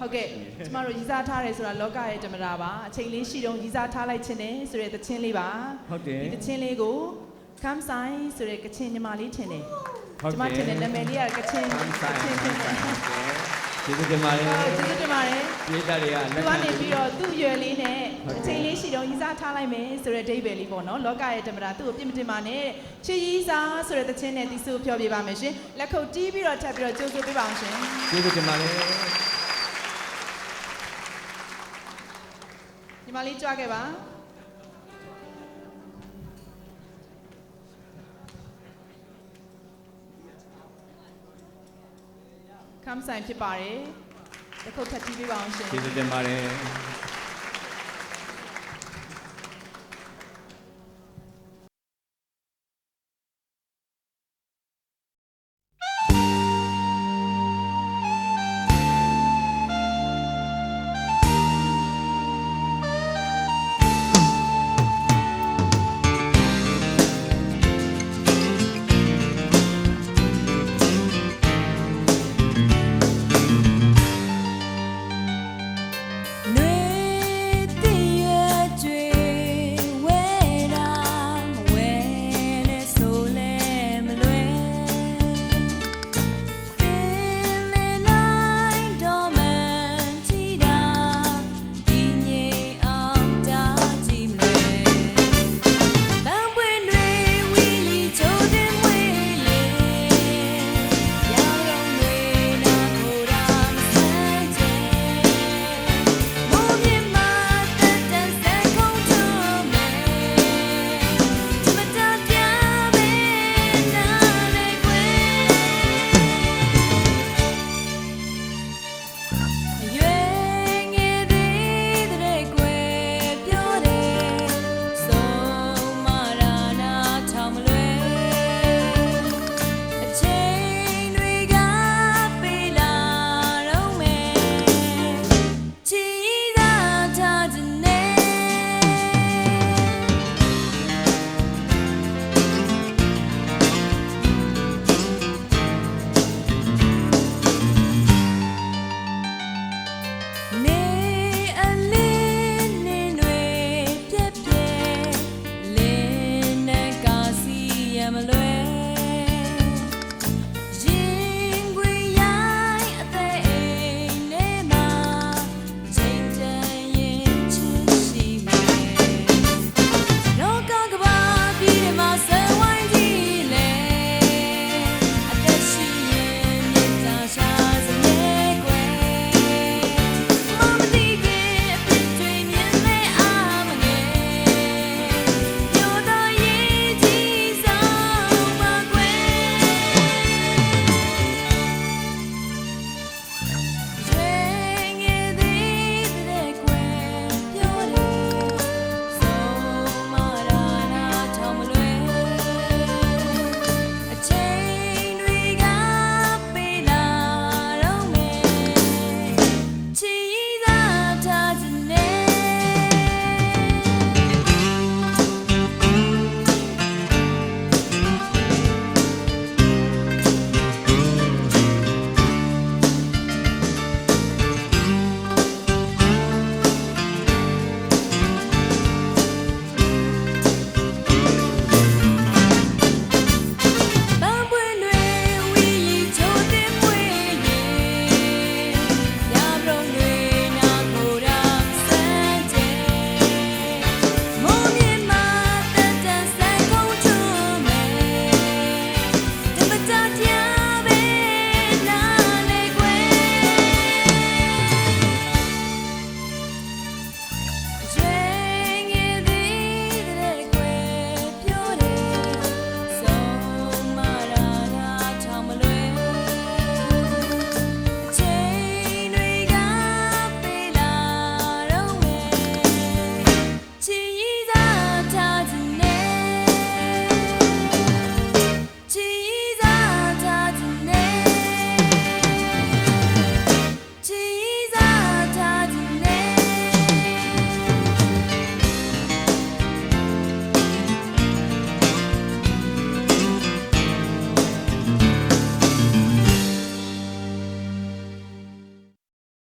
ဟုတ်ကဲ့ကျမတို့ရည်စားထားတယ်ဆိုတာလောကရဲ့ဓမ္မတာပါအချိန်လေးရှိတော့ရည်စားထားလိုက်ခြင်းတယ်ဆိုတဲ့သချင်းလေးပါဟုတ်တယ်ဒီသချင်းလေးကိုကမ်ဆိုင်ဆိုတဲ့ကချင်ညီမလေးထင်တယ်ဟုတ်ကျမထင်တယ်နာမည်လေးကကချင်ကမ်ဆိုင်ကချင်ထင်တယ်ကျေးဇူးတင်ပါတယ်ဟုတ်ကျေးဇူးတင်ပါတယ်ပြည်သားတွေကသူလက်ကခံနေပြီးတော့သူ့အရွယ်လေးနဲ့ဟုတ်ကဲ့အချိန်လေးရှိတော့ရည်စားထားလိုက်မယ်ဆိုတဲ့အဓိပ္ပာယ်လေးပေါ့နော်လောကရဲ့ဓမ္မတာသူ့ကိုပြစ်မတင်ပါနဲ့ချစ်ရည်စားဆိုတဲ့သချင်းနဲ့ဒီစုကိုပြောပြပါမယ်ရှင်လက်ခုပ်တီးပြီးတော့ထပ်ပြီးတော့ကြိုးဆိုပေးပါအောင်ရှင်ကျေးဇူးတင်ပါတယ် မလေးကြွခဲ့ပါကမ်ဆိုင်ဖြစ်ပါတယ်တစ်ခုတ်ထပ်တီးပေးပါအောင်ရှင်ကျေးဇူးတင်ပါတယ်